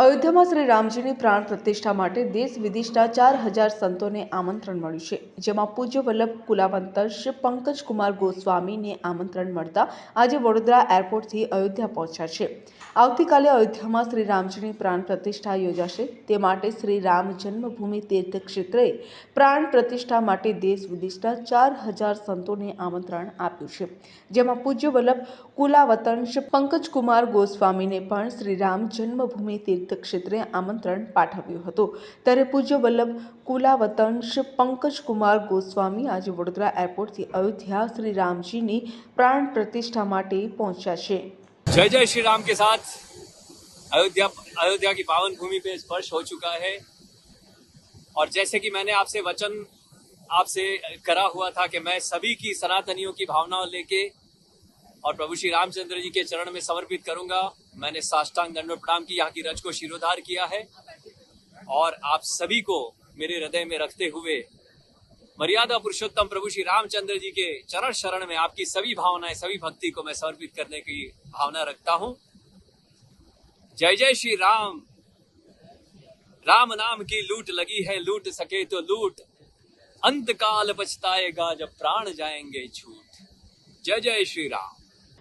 અયોધ્યામાં શ્રી રામજીની પ્રાણ પ્રતિષ્ઠા માટે દેશ વિદેશના ચાર હજાર સંતોને આમંત્રણ મળ્યું છે, જેમાં પૂજ્ય વલ્લભ કુલાવંતર, શ્રી પંકજકુમાર ગોસ્વામીને આમંત્રણ મળતા આજે વડોદરા એરપોર્ટથી અયોધ્યા પહોંચ્યા છે. આવતીકાલે અયોધ્યામાં શ્રી રામજીની પ્રાણ પ્રતિષ્ઠા યોજાશે. તે માટે શ્રી રામ જન્મભૂમિ તીર્થ ક્ષેત્રે પ્રાણ પ્રતિષ્ઠા માટે દેશ વિદેશના ચાર હજાર સંતોને આમંત્રણ આપ્યું છે. જેમાં પૂજ્ય વલ્લભ કુલાવતન શ્રી પંકજકુમાર ગોસ્વામીને પણ શ્રી રામ જન્મભૂમિ તીર્થ ક્ષેત્રે આમંત્રણ પાઠવ્યું હતું ત્યારે પૂજ્ય વલ્લભ કુલાવતન શ્રી પંકજકુમાર ગોસ્વામી આજે વડોદરા એરપોર્ટથી અયોધ્યા શ્રી રામજીની પ્રાણ પ્રતિષ્ઠા માટે પહોંચ્યા છે जय जय श्री राम के साथ अयोध्या अयोध्या की पावन भूमि पे स्पर्श हो चुका है और जैसे कि मैंने आपसे वचन आपसे करा हुआ था कि मैं सभी की सनातनियों की भावनाओं लेके और प्रभु श्री रामचंद्र जी के चरण में समर्पित करूँगा। मैंने साष्टांग दंड प्रणाम की, यहाँ की रज को शिरोधार किया है। और आप सभी को मेरे हृदय में रखते हुए मर्यादा पुरुषोत्तम प्रभु श्री रामचंद्र जी के चरण शरण में आपकी सभी भावनाएँ, सभी भक्ति को मैं समर्पित करने की भावना रखता हूँ। जय जय श्री राम। राम नाम की लूट लगी है, लूट सके तो लूट। अंत काल पछताएगा जब प्राण जाएँगे छूट। जय जय Shri Ram.